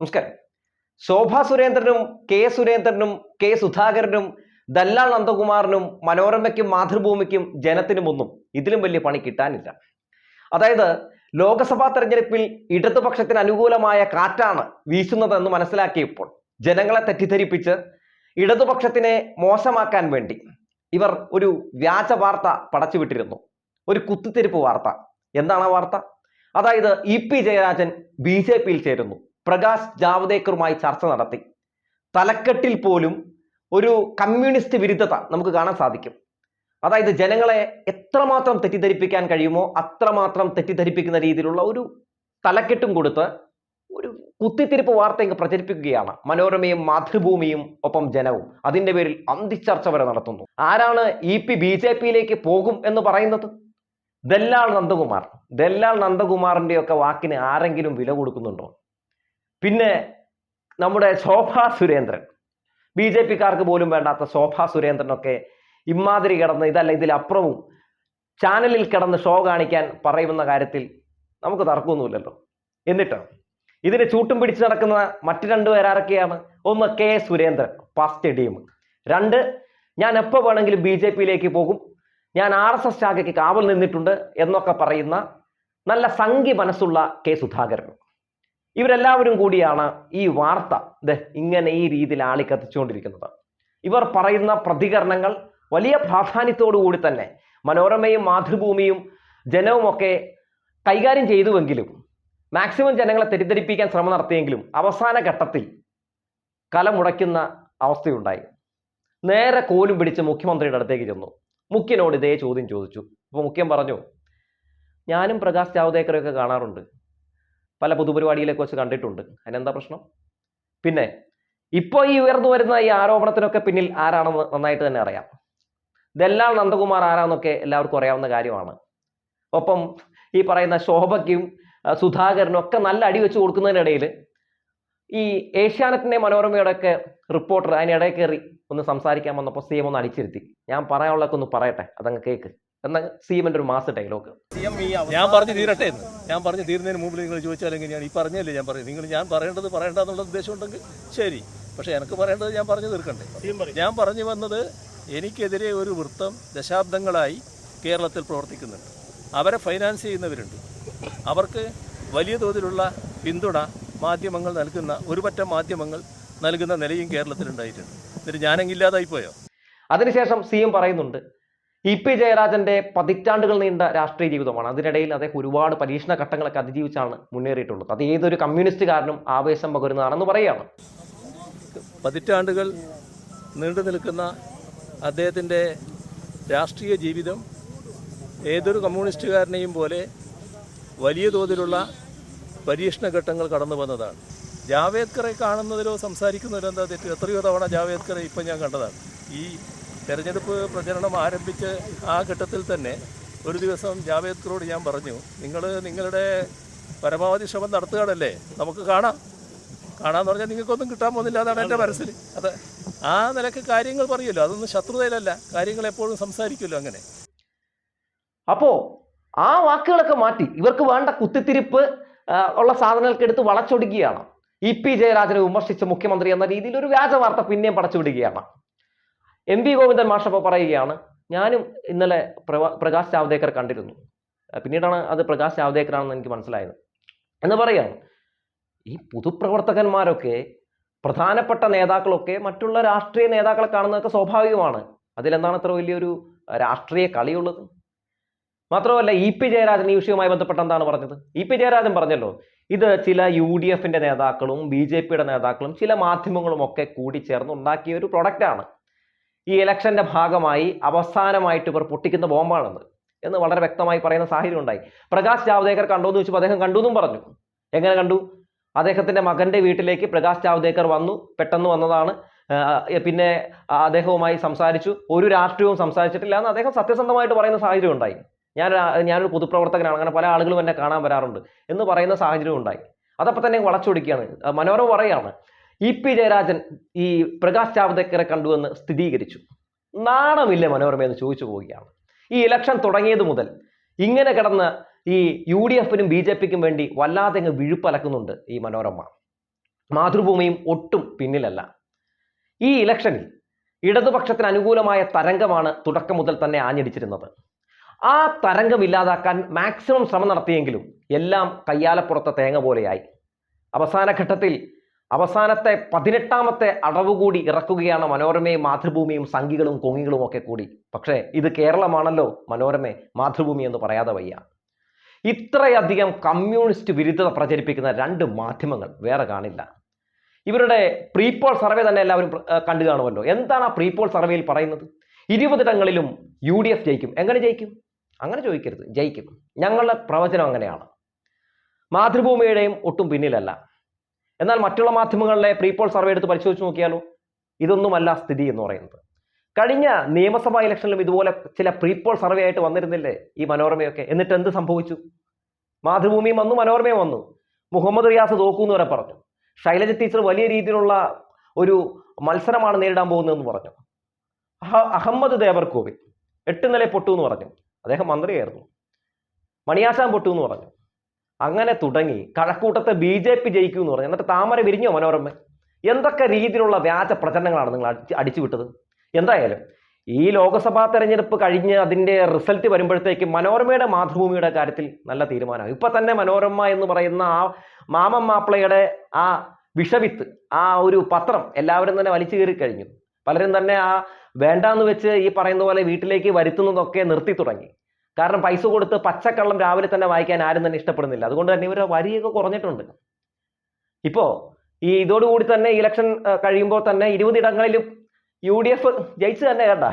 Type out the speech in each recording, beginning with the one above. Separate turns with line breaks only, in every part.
നമസ്കാരം. ശോഭാ സുരേന്ദ്രനും കെ സുരേന്ദ്രനും കെ സുധാകരനും ദല്ലാൾ നന്ദകുമാറിനും മനോരമയ്ക്കും മാതൃഭൂമിക്കും ജനത്തിനുമൊന്നും ഇതിലും വലിയ പണി കിട്ടാനില്ല. അതായത് ലോക്സഭാ തെരഞ്ഞെടുപ്പിൽ ഇടതുപക്ഷത്തിന് അനുകൂലമായ കാറ്റാണ് വീശുന്നതെന്ന് മനസ്സിലാക്കിയപ്പോൾ ജനങ്ങളെ തെറ്റിദ്ധരിപ്പിച്ച് ഇടതുപക്ഷത്തിനെ മോശമാക്കാൻ വേണ്ടി ഇവർ ഒരു വ്യാജ വാർത്ത പടച്ചുവിട്ടിരുന്നു. ഒരു കുത്തിത്തിരിപ്പ് വാർത്ത. എന്താണ് ആ വാർത്ത? അതായത് E P Jayarajan B J പിയിൽ ചേരുന്നു. പ്രകാശ് ജാവദേക്കറുമായി ചർച്ച നടത്തി. തലക്കെട്ടിൽ പോലും ഒരു കമ്മ്യൂണിസ്റ്റ് വിരുദ്ധത നമുക്ക് കാണാൻ സാധിക്കും. അതായത് ജനങ്ങളെ എത്രമാത്രം തെറ്റിദ്ധരിപ്പിക്കാൻ കഴിയുമോ അത്രമാത്രം തെറ്റിദ്ധരിപ്പിക്കുന്ന രീതിയിലുള്ള ഒരു തലക്കെട്ടും കൊടുത്ത് ഒരു കുത്തിത്തിരിപ്പ് വാർത്ത ഇങ്ങ് പ്രചരിപ്പിക്കുകയാണ്. മനോരമയും മാതൃഭൂമിയും ഒപ്പം ജനവും. അതിന്റെ പേരിൽ അന്തിച്ചർച്ച വരെ നടത്തുന്നു. ആരാണ് ഇ പി ബി ജെ പിയിലേക്ക് പോകും എന്ന് പറയുന്നത്? ദല്ലാൾ നന്ദകുമാർ. ദല്ലാൾ നന്ദകുമാറിന്റെ ഒക്കെ വാക്കിന് ആരെങ്കിലും വില കൊടുക്കുന്നുണ്ടോ? പിന്നെ നമ്മുടെ ശോഭാ സുരേന്ദ്രൻ. ബി ജെ പിക്കാർക്ക് പോലും വേണ്ടാത്ത ശോഭാ സുരേന്ദ്രനൊക്കെ ഇമാതിരി കിടന്ന് ഇതല്ല ഇതിലപ്പുറവും ചാനലിൽ കിടന്ന് ഷോ കാണിക്കാൻ പറയുന്ന കാര്യത്തിൽ നമുക്ക് തർക്കമൊന്നുമില്ലല്ലോ. എന്നിട്ടോ? ഇതിന് ചൂട്ടും പിടിച്ച് നടക്കുന്ന മറ്റു രണ്ടു പേരാരൊക്കെയാണ് ഒന്ന് കെ സുരേന്ദ്രൻ ഫസ്റ്റ് ടീം. രണ്ട് ഞാൻ എപ്പോൾ വേണമെങ്കിലും ബി ജെ പിയിലേക്ക് പോകും? ഞാൻ ആർ എസ് എസ് ശാഖയ്ക്ക് കാവൽ നിന്നിട്ടുണ്ട് എന്നൊക്കെ പറയുന്ന നല്ല സംഖ്യ മനസ്സുള്ള കെ സുധാകരൻ. ഇവരെല്ലാവരും കൂടിയാണ് ഈ വാർത്ത ഇങ്ങനെ ഈ രീതിയിൽ ആളി കത്തിച്ചുകൊണ്ടിരിക്കുന്നത്. ഇവർ പറയുന്ന പ്രതികരണങ്ങൾ വലിയ കൂടി തന്നെ മനോരമയും മാതൃഭൂമിയും ജനവുമൊക്കെ കൈകാര്യം ചെയ്തുവെങ്കിലും മാക്സിമം ജനങ്ങളെ തെറ്റിദ്ധരിപ്പിക്കാൻ ശ്രമം നടത്തിയെങ്കിലും അവസാന ഘട്ടത്തിൽ കലമുടയ്ക്കുന്ന അവസ്ഥയുണ്ടായി. നേരെ കോലും പിടിച്ച് മുഖ്യമന്ത്രിയുടെ അടുത്തേക്ക് ചെന്നു. മുഖ്യനോട് ഇതേ ചോദ്യം ചോദിച്ചു. അപ്പോൾ മുഖ്യം പറഞ്ഞു ഞാനും പ്രകാശ് ജാവ്ദേക്കറെയൊക്കെ കാണാറുണ്ട്. പല പൊതുപരിപാടിയിലൊക്കെ വെച്ച് കണ്ടിട്ടുണ്ട്. അതിനെന്താ പ്രശ്നം? പിന്നെ ഇപ്പോൾ ഈ ഉയർന്നു വരുന്ന ഈ ആരോപണത്തിനൊക്കെ പിന്നിൽ ആരാണെന്ന് നന്നായിട്ട് തന്നെ അറിയാം. ദല്ലാൽ നന്ദകുമാർ ആരാന്നൊക്കെ എല്ലാവർക്കും അറിയാവുന്ന കാര്യമാണ്. ഒപ്പം ഈ പറയുന്ന ശോഭയ്ക്കും സുധാകരനും ഒക്കെ നല്ല അടി വെച്ച് കൊടുക്കുന്നതിനിടയിൽ ഈ ഏഷ്യാനെറ്റിന്റെ മനോരമയുടെ ഒക്കെ റിപ്പോർട്ടർ അതിനിടയിൽ കയറി ഒന്ന് സംസാരിക്കാൻ വന്നപ്പോൾ സി എം ഒന്ന് അടിച്ചിരുത്തി. ഞാൻ പറയാനുള്ളതൊക്കെ ഒന്ന് പറയട്ടെ? അതങ്ങ് കേക്ക്. എന്ന സി എമ്മിന്റെ ഒരു മാസ് ഡയലോഗ്.
ഞാൻ പറഞ്ഞു തീരട്ടെ എന്ന്. ഞാൻ പറഞ്ഞു തീരുന്നതിന് മുമ്പ് നിങ്ങൾ ചോദിച്ചാൽ ഞാൻ ഈ പറഞ്ഞല്ലേ ഞാൻ പറയും. നിങ്ങൾ ഞാൻ പറയേണ്ടത് പറയേണ്ട എന്നുള്ള ഉദ്ദേശം ഉണ്ടെങ്കിൽ ശരി. പക്ഷേ എനിക്ക് പറയേണ്ടത് ഞാൻ പറഞ്ഞു തീർക്കണ്ടേ. ഞാൻ പറഞ്ഞു വന്നത് എനിക്കെതിരെ ഒരു വൃത്തം ദശാബ്ദങ്ങളായി കേരളത്തിൽ പ്രവർത്തിക്കുന്നുണ്ട്. അവരെ ഫൈനാൻസ് ചെയ്യുന്നവരുണ്ട്. അവർക്ക് വലിയ തോതിലുള്ള പിന്തുണ മാധ്യമങ്ങൾ നൽകുന്ന ഒരുപറ്റം മാധ്യമങ്ങൾ നൽകുന്ന നിലയും കേരളത്തിലുണ്ടായിട്ടുണ്ട്. എന്നിട്ട് ഞാനെങ്കില്ലാതായി പോയോ?
അതിനുശേഷം സി എം പറയുന്നുണ്ട് ഇ പി ജയരാജന്റെ പതിറ്റാണ്ടുകൾ നീണ്ട രാഷ്ട്രീയ ജീവിതമാണ്. അതിനിടയിൽ അദ്ദേഹം ഒരുപാട് പരീക്ഷണ ഘട്ടങ്ങളൊക്കെ അതിജീവിച്ചാണ് മുന്നേറിയിട്ടുള്ളത്. അത് ഏതൊരു കമ്മ്യൂണിസ്റ്റുകാരനും ആവേശം പകരുന്നതാണെന്ന് പറയുകയാണ്
പതിറ്റാണ്ടുകൾ നീണ്ടു നിൽക്കുന്ന അദ്ദേഹത്തിന്റെ രാഷ്ട്രീയ ജീവിതം ഏതൊരു കമ്മ്യൂണിസ്റ്റുകാരനെയും പോലെ വലിയ തോതിലുള്ള പരീക്ഷണ ഘട്ടങ്ങൾ കടന്നു വന്നതാണ്. ജാവേദ്കറെ കാണുന്നതിലോ സംസാരിക്കുന്നതിലോ എന്താ തെറ്റ്? എത്രയോ തവണ ജാവേദ്കറെ ഇപ്പം ഞാൻ കണ്ടതാണ്. ഈ തെരഞ്ഞെടുപ്പ് പ്രചരണം ആരംഭിച്ച് ആ ഘട്ടത്തിൽ തന്നെ ഒരു ദിവസം ജാവേദ്കറോട് ഞാൻ പറഞ്ഞു നിങ്ങൾ നിങ്ങളുടെ പരമാവധി ശ്രമം നടത്തുകയാണല്ലേ? നമുക്ക് കാണാം. കാണാമെന്ന് പറഞ്ഞാൽ നിങ്ങൾക്കൊന്നും കിട്ടാൻ പോകുന്നില്ല എന്നാണ് എന്റെ മനസ്സിൽ. അത് ആ നിലയ്ക്ക് കാര്യങ്ങൾ പറയുമല്ലോ അതൊന്നും ശത്രുതയിലല്ല. കാര്യങ്ങൾ എപ്പോഴും സംസാരിക്കുമല്ലോ അങ്ങനെ.
അപ്പോ ആ വാക്കുകളൊക്കെ മാറ്റി ഇവർക്ക് വേണ്ട കുത്തിത്തിരിപ്പ് ഉള്ള സാധനങ്ങൾക്ക് എടുത്ത് വളച്ചൊടുക്കുകയാണ്. ഇ പി ജയരാജനെ വിമർശിച്ച മുഖ്യമന്ത്രി എന്ന രീതിയിൽ ഒരു വ്യാജ വാർത്ത പിന്നെയും പടച്ചുവിടുകയാണ്. എം പി ഗോവിന്ദൻ മാഷപ്പ പറയുകയാണ് ഞാനും ഇന്നലെ പ്രകാശ് ജാവ്ദേക്കർ കണ്ടിരുന്നു. പിന്നീടാണ് അത് പ്രകാശ് ജാവ്ദേക്കറാണെന്ന് എനിക്ക് മനസ്സിലായത്. എന്ന് പറയാണ് ഈ പൊതുപ്രവർത്തകന്മാരൊക്കെ പ്രധാനപ്പെട്ട നേതാക്കളൊക്കെ മറ്റുള്ള രാഷ്ട്രീയ നേതാക്കളെ കാണുന്നതൊക്കെ സ്വാഭാവികമാണ്. അതിലെന്താണ് അത്ര വലിയൊരു രാഷ്ട്രീയ കളിയുള്ളത്? മാത്രമല്ല ഇ പി ജയരാജൻ ഈ വിഷയവുമായി ബന്ധപ്പെട്ട് എന്താണ് പറഞ്ഞത്? ഇ പി ജയരാജൻ പറഞ്ഞല്ലോ ഇത് ചില യു ഡി എഫിന്റെ നേതാക്കളും ബി ജെ പിയുടെ നേതാക്കളും ചില മാധ്യമങ്ങളും ഒക്കെ കൂടി ചേർന്ന് ഉണ്ടാക്കിയ ഒരു പ്രൊഡക്റ്റാണ് ഈ ഇലക്ഷന്റെ ഭാഗമായി അവസാനമായിട്ട് ഇവർ പൊട്ടിക്കുന്ന ബോംബാണെന്ന് എന്ന് വളരെ വ്യക്തമായി പറയുന്ന സാഹചര്യം ഉണ്ടായി. പ്രകാശ് ജാവ്ദേക്കർ കണ്ടു എന്ന് ചോദിച്ചപ്പോൾ അദ്ദേഹം കണ്ടു എന്നും പറഞ്ഞു. എങ്ങനെ കണ്ടു? അദ്ദേഹത്തിന്റെ മകന്റെ വീട്ടിലേക്ക് പ്രകാശ് ജാവ്ദേക്കർ വന്നു പെട്ടെന്ന് വന്നതാണ്. പിന്നെ അദ്ദേഹവുമായി സംസാരിച്ചു. ഒരു രാഷ്ട്രീയവും സംസാരിച്ചിട്ടില്ല എന്ന് അദ്ദേഹം സത്യസന്ധമായിട്ട് പറയുന്ന സാഹചര്യം ഉണ്ടായി. ഞാൻ ഞാനൊരു പൊതുപ്രവർത്തകനാണ് അങ്ങനെ പല ആളുകളും എന്നെ കാണാൻ വരാറുണ്ട് എന്ന് പറയുന്ന സാഹചര്യം ഉണ്ടായി. അതപ്പോൾ തന്നെ വളച്ചൊടിക്കുകയാണ്. മനോരമ പറയാണ് ഇ പി ജയരാജൻ ഈ പ്രകാശ് ജാവ്ദേക്കറെ കണ്ടുവെന്ന് സ്ഥിരീകരിച്ചു. നാണമില്ലേ മനോരമ എന്ന് ചോദിച്ചു പോവുകയാണ്. ഈ ഇലക്ഷൻ തുടങ്ങിയത് മുതൽ ഇങ്ങനെ കിടന്ന് ഈ യു ഡി എഫിനും ബി ജെ പിക്കും വേണ്ടി വല്ലാതെ അങ്ങ് വിഴുപ്പലക്കുന്നുണ്ട് ഈ മനോരമ. മാതൃഭൂമിയും ഒട്ടും പിന്നിലല്ല. ഈ ഇലക്ഷനിൽ ഇടതുപക്ഷത്തിന് അനുകൂലമായ തരംഗമാണ് തുടക്കം മുതൽ തന്നെ ആഞ്ഞടിച്ചിരുന്നത്. ആ തരംഗം ഇല്ലാതാക്കാൻ മാക്സിമം ശ്രമം നടത്തിയെങ്കിലും എല്ലാം കയ്യാലപ്പുറത്തെ തേങ്ങ പോലെയായി. അവസാന ഘട്ടത്തിൽ അവസാനത്തെ പതിനെട്ടാമത്തെ അടവ് കൂടി ഇറക്കുകയാണ് മനോരമയും മാതൃഭൂമിയും സംഘികളും കൊങ്ങികളും ഒക്കെ കൂടി. പക്ഷേ ഇത് കേരളമാണല്ലോ മനോരമ മാതൃഭൂമി എന്ന് പറയാതെ വയ്യ. ഇത്രയധികം കമ്മ്യൂണിസ്റ്റ് വിരുദ്ധത പ്രചരിപ്പിക്കുന്ന രണ്ട് മാധ്യമങ്ങൾ വേറെ കാണില്ല. ഇവരുടെ പ്രീപോൾ സർവേ തന്നെ എല്ലാവരും കണ്ടു കാണുമല്ലോ. എന്താണ് ആ പ്രീപോൾ സർവേയിൽ പറയുന്നത്? ഇരുപതിടങ്ങളിലും യു ഡി എഫ് ജയിക്കും. എങ്ങനെ ജയിക്കും? അങ്ങനെ ചോദിക്കരുത്. ജയിക്കും. ഞങ്ങളുടെ പ്രവചനം അങ്ങനെയാണ്. മാതൃഭൂമിയുടെയും ഒട്ടും പിന്നിലല്ല. എന്നാൽ മറ്റുള്ള മാധ്യമങ്ങളിലെ പ്രീപോൾ സർവേ എടുത്ത് പരിശോധിച്ച് നോക്കിയാലോ ഇതൊന്നുമല്ല സ്ഥിതി എന്ന് പറയുന്നത്. കഴിഞ്ഞ നിയമസഭാ ഇലക്ഷനിലും ഇതുപോലെ ചില പ്രീപോൾ സർവേ ആയിട്ട് വന്നിരുന്നില്ലേ ഈ മനോരമയൊക്കെ? എന്നിട്ട് എന്ത് സംഭവിച്ചു? മാതൃഭൂമിയും വന്നു മനോരമയും വന്നു. മുഹമ്മദ് റിയാസ് തോക്കൂന്ന് വരെ പറഞ്ഞു. ശൈലജ ടീച്ചർ വലിയ രീതിയിലുള്ള ഒരു മത്സരമാണ് നേരിടാൻ പോകുന്നതെന്ന് പറഞ്ഞു. അഹമ്മദ് അഹമ്മദ് ദേവർകോവിൽ എട്ട് നില പൊട്ടു എന്ന് പറഞ്ഞു. അദ്ദേഹം മന്ത്രിയായിരുന്നു. മണിയാശാൻ പൊട്ടു എന്ന് പറഞ്ഞു. അങ്ങനെ തുടങ്ങി. കഴക്കൂട്ടത്തെ ബി ജെ പി ജയിക്കൂ എന്ന് പറഞ്ഞു. എന്നിട്ട് താമര വിരിഞ്ഞോ മനോരമ? എന്തൊക്കെ രീതിയിലുള്ള വ്യാജ പ്രചരണങ്ങളാണ് നിങ്ങൾ അടിച്ച് അടിച്ചുവിട്ടത് എന്തായാലും ഈ ലോക്സഭാ തെരഞ്ഞെടുപ്പ് കഴിഞ്ഞ് അതിന്റെ റിസൾട്ട് വരുമ്പോഴത്തേക്ക് മനോരമയുടെ മാതൃഭൂമിയുടെ കാര്യത്തിൽ നല്ല തീരുമാനമാണ് ഇപ്പൊ തന്നെ മനോരമ എന്ന് പറയുന്ന ആ മാമൻ മാപ്പിളയുടെ ആ വിഷവിത്ത് ആ ഒരു പത്രം എല്ലാവരും തന്നെ വലിച്ചു കയറി കഴിഞ്ഞു. പലരും തന്നെ ആ വേണ്ടാന്ന് വെച്ച് ഈ പറയുന്ന പോലെ വീട്ടിലേക്ക് വരുത്തുന്നതൊക്കെ നിർത്തി തുടങ്ങി. കാരണം പൈസ കൊടുത്ത് പച്ചക്കള്ളം രാവിലെ തന്നെ വായിക്കാൻ ആരും തന്നെ ഇഷ്ടപ്പെടുന്നില്ല. അതുകൊണ്ട് തന്നെ ഇവരുടെ വരിയൊക്കെ കുറഞ്ഞിട്ടുണ്ട്. ഇപ്പോ ഈ ഇതോടുകൂടി തന്നെ ഇലക്ഷൻ കഴിയുമ്പോൾ തന്നെ ഇരുപതിടങ്ങളിലും യു ഡി എഫ് ജയിച്ചു തന്നെ കേട്ടാ.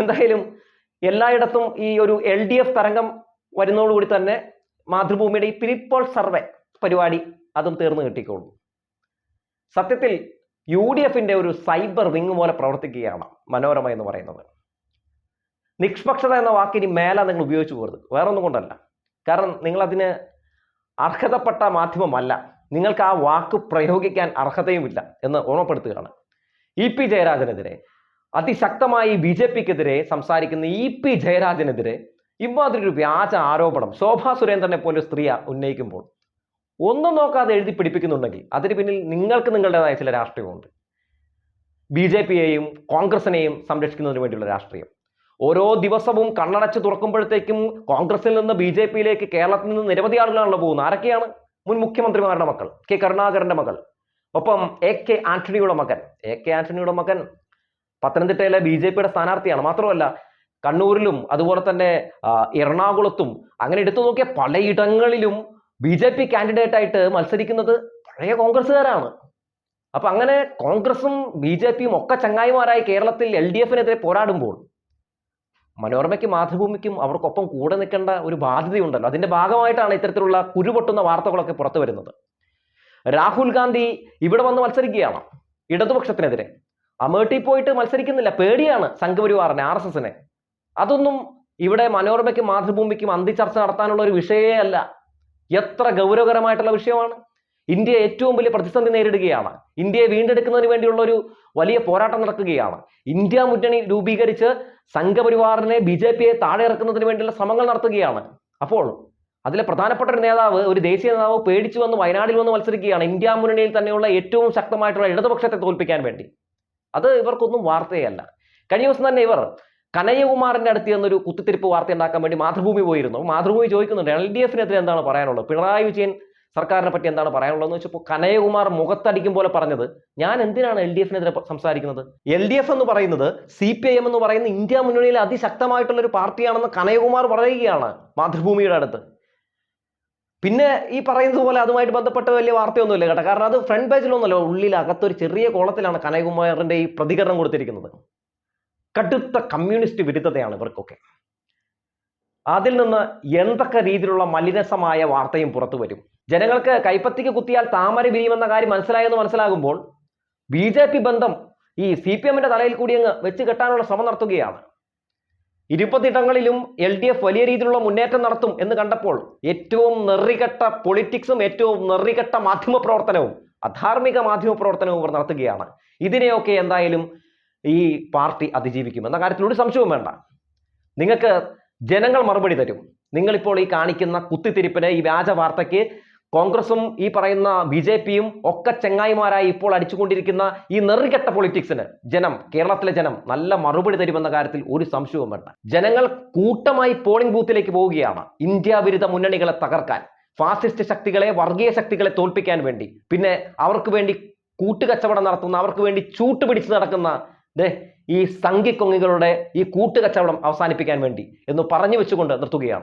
എന്തായാലും എല്ലായിടത്തും ഈ ഒരു എൽ ഡി എഫ് തരംഗം വരുന്നതോടുകൂടി തന്നെ മാതൃഭൂമിയുടെ ഈ പിരിപ്പോൾ സർവേ പരിപാടി അതും തീർന്നു കിട്ടിക്കോളും. സത്യത്തിൽ യു ഡി എഫിന്റെ ഒരു സൈബർ വിങ് പോലെ പ്രവർത്തിക്കുകയാണ് മനോരമ എന്ന് പറയുന്നത്. നിഷ്പക്ഷത എന്ന വാക്കിനി മേലെ നിങ്ങൾ ഉപയോഗിച്ചു പോകരുത്. വേറൊന്നും കൊണ്ടല്ല. കാരണം നിങ്ങളതിന് അർഹതപ്പെട്ട മാധ്യമമല്ല. നിങ്ങൾക്ക് ആ വാക്ക് പ്രയോഗിക്കാൻ അർഹതയുമില്ല എന്ന് ഓർമ്മപ്പെടുത്തുകയാണ്. ഇ പി ജയരാജനെതിരെ അതിശക്തമായി ബി ജെ പിക്കെതിരെ സംസാരിക്കുന്ന ഇ പി ജയരാജനെതിരെ ഇമാതിരി ഒരു വ്യാജ ആരോപണം ശോഭാ സുരേന്ദ്രനെ പോലെ സ്ത്രീ ഉന്നയിക്കുമ്പോൾ ഒന്നും നോക്കാതെ എഴുതി പിടിപ്പിക്കുന്നുണ്ടെങ്കിൽ അതിന് പിന്നിൽ നിങ്ങൾക്ക് നിങ്ങളുടേതായ ചില രാഷ്ട്രീയമുണ്ട്. ബി ജെ പിയെയും കോൺഗ്രസിനെയും സംരക്ഷിക്കുന്നതിന് വേണ്ടിയുള്ള രാഷ്ട്രീയം. ഓരോ ദിവസവും കണ്ണടച്ച് തുറക്കുമ്പോഴത്തേക്കും കോൺഗ്രസിൽ നിന്ന് ബി ജെ പിയിലേക്ക് കേരളത്തിൽ നിന്ന് നിരവധി ആളുകളാണല്ലോ പോകുന്നത്. ആരൊക്കെയാണ്? മുൻ മുഖ്യമന്ത്രിമാരുടെ മക്കൾ കെ കരുണാകരന്റെ മകൾ ഒപ്പം എ കെ ആന്റണിയുടെ മകൻ. എ കെ ആന്റണിയുടെ മകൻ പത്തനംതിട്ടയിലെ ബി ജെ പിയുടെ സ്ഥാനാർത്ഥിയാണ്. മാത്രമല്ല കണ്ണൂരിലും അതുപോലെ തന്നെ എറണാകുളത്തും അങ്ങനെ എടുത്തു നോക്കിയ പലയിടങ്ങളിലും ബി ജെ പി കാൻഡിഡേറ്റ് ആയിട്ട് മത്സരിക്കുന്നത് പഴയ കോൺഗ്രസ്സുകാരാണ്. അപ്പൊ അങ്ങനെ കോൺഗ്രസും ബി ജെ പിയും ഒക്കെ ചങ്ങായിമാരായി കേരളത്തിൽ എൽ ഡി എഫിനെതിരെ പോരാടുമ്പോൾ മനോരമയ്ക്കും മാതൃഭൂമിക്കും അവർക്കൊപ്പം കൂടെ നിൽക്കേണ്ട ഒരു ബാധ്യതയുണ്ടല്ലോ. അതിന്റെ ഭാഗമായിട്ടാണ് ഇത്തരത്തിലുള്ള കുരുപൊട്ടുന്ന വാർത്തകളൊക്കെ പുറത്തു വരുന്നത്. രാഹുൽ ഗാന്ധി ഇവിടെ വന്ന് മത്സരിക്കുകയാണ് ഇടതുപക്ഷത്തിനെതിരെ. അമേട്ടി പോയിട്ട് മത്സരിക്കുന്നില്ല. പേടിയാണ് സംഘപരിവാറിനെ ആർ എസ് എസിനെ. അതൊന്നും ഇവിടെ മനോരമയ്ക്കും മാതൃഭൂമിക്കും അന്തിച്ചർച്ച നടത്താനുള്ള ഒരു വിഷയമേ അല്ല. എത്ര ഗൗരവകരമായിട്ടുള്ള വിഷയമാണ്. ഇന്ത്യ ഏറ്റവും വലിയ പ്രതിസന്ധി നേരിടുകയാണ്. ഇന്ത്യയെ വീണ്ടെടുക്കുന്നതിന് വേണ്ടിയുള്ള ഒരു വലിയ പോരാട്ടം നടക്കുകയാണ്. ഇന്ത്യ മുന്നണി രൂപീകരിച്ച് സംഘപരിവാറിനെ ബി ജെ പിയെ താഴെ ഇറക്കുന്നതിന് വേണ്ടിയുള്ള ശ്രമങ്ങൾ നടത്തുകയാണ്. അപ്പോൾ അതിലെ പ്രധാനപ്പെട്ട ഒരു നേതാവ് ഒരു ദേശീയ നേതാവ് പേടിച്ചു വന്ന് വയനാടിൽ വന്ന് മത്സരിക്കുകയാണ് ഇന്ത്യ മുന്നണിയിൽ തന്നെയുള്ള ഏറ്റവും ശക്തമായിട്ടുള്ള ഇടതുപക്ഷത്തെ തോൽപ്പിക്കാൻ വേണ്ടി. അത് ഇവർക്കൊന്നും വാർത്തയല്ല. കഴിഞ്ഞ ദിവസം തന്നെ ഇവർ കനയ്യകുമാറിന്റെ അടുത്ത് എന്നൊരു കുത്തിത്തിരിപ്പ് വാർത്ത ഉണ്ടാക്കാൻ വേണ്ടി മാതൃഭൂമി പോയിരുന്നു. മാതൃഭൂമി ചോദിക്കുന്നുണ്ട് എൽ ഡി എഫിനെതിരെ എന്താണ് പറയാനുള്ളത്? പിണറായി വിജയൻ സർക്കാരിനെ പറ്റി എന്താണ് പറയാനുള്ളതെന്ന് വെച്ചപ്പോൾ കനയകുമാർ മുഖത്തടിക്കും പോലെ പറഞ്ഞത് ഞാൻ എന്തിനാണ് എൽ ഡി എഫിനെതിരെ സംസാരിക്കുന്നത്? എൽ ഡി എഫ് എന്ന് പറയുന്നത് സി പി ഐ എം എന്ന് പറയുന്ന ഇന്ത്യ മുന്നണിയിലെ അതിശക്തമായിട്ടുള്ള ഒരു പാർട്ടിയാണെന്ന് കനയകുമാർ പറയുകയാണ് മാതൃഭൂമിയുടെ അടുത്ത്. പിന്നെ ഈ പറയുന്നത് പോലെ അതുമായിട്ട് ബന്ധപ്പെട്ട വലിയ വാർത്തയൊന്നുമില്ല കേട്ടോ. കാരണം അത് ഫ്രണ്ട് പേജിലൊന്നുമല്ല ഉള്ളിൽ അകത്തൊരു ചെറിയ കോളത്തിലാണ് കനയകുമാറിന്റെ ഈ പ്രതികരണം കൊടുത്തിരിക്കുന്നത്. കടുത്ത കമ്മ്യൂണിസ്റ്റ് വിരുദ്ധതയാണ് ഇവർക്കൊക്കെ. അതിൽ നിന്ന് എന്തൊക്കെ രീതിയിലുള്ള മലിനസമായ വാർത്തയും പുറത്തു വരും? ജനങ്ങൾക്ക് കൈപ്പത്തിക്ക് കുത്തിയാൽ താമര വിരിയുമെന്ന കാര്യം മനസ്സിലായെന്ന് മനസ്സിലാകുമ്പോൾ ബി ജെ പി ബന്ധം ഈ സി പി എമ്മിന്റെ തലയിൽ കൂടി അങ്ങ് വെച്ച് കെട്ടാനുള്ള ശ്രമം നടത്തുകയാണ്. ഇരുപത്തിടങ്ങളിലും എൽ ഡി എഫ് വലിയ രീതിയിലുള്ള മുന്നേറ്റം നടത്തും എന്ന് കണ്ടപ്പോൾ ഏറ്റവും നെറികെട്ട പൊളിറ്റിക്സും ഏറ്റവും നെറികെട്ട മാധ്യമ പ്രവർത്തനവും അധാർമിക മാധ്യമ പ്രവർത്തനവും ഇവർ നടത്തുകയാണ്. ഇതിനെയൊക്കെ എന്തായാലും ഈ പാർട്ടി അതിജീവിക്കും. എന്ന കാര്യത്തിൽ ഒരു സംശയവും വേണ്ട. നിങ്ങൾക്ക് ജനങ്ങൾ മറുപടി തരും. നിങ്ങളിപ്പോൾ ഈ കാണിക്കുന്ന കുത്തിത്തിരിപ്പിന് ഈ വ്യാജ വാർത്തയ്ക്ക് കോൺഗ്രസും ഈ പറയുന്ന ബി ജെ പിയും ഒക്കെ ചെങ്ങായിമാരായി ഇപ്പോൾ അടിച്ചുകൊണ്ടിരിക്കുന്ന ഈ നെറികെട്ട പൊളിറ്റിക്സിന് ജനം കേരളത്തിലെ ജനം നല്ല മറുപടി തരുമെന്ന കാര്യത്തിൽ ഒരു സംശയവും വേണ്ട. ജനങ്ങൾ കൂട്ടമായി പോളിംഗ് ബൂത്തിലേക്ക് പോവുകയാണ്. ഇന്ത്യ വിരുദ്ധ മുന്നണികളെ തകർക്കാൻ ഫാസിസ്റ്റ് ശക്തികളെ വർഗീയ ശക്തികളെ തോൽപ്പിക്കാൻ വേണ്ടി. പിന്നെ അവർക്ക് വേണ്ടി കൂട്ടുകച്ചവടം നടത്തുന്ന അവർക്ക് വേണ്ടി ചൂട്ടുപിടിച്ച് നടക്കുന്ന ദേ ഈ സംഘിക്കൊങ്ങികളുടെ ഈ കൂട്ടുകച്ചവടം അവസാനിപ്പിക്കാൻ വേണ്ടി എന്ന് പറഞ്ഞു വെച്ചുകൊണ്ട് നിർത്തുകയാണ്.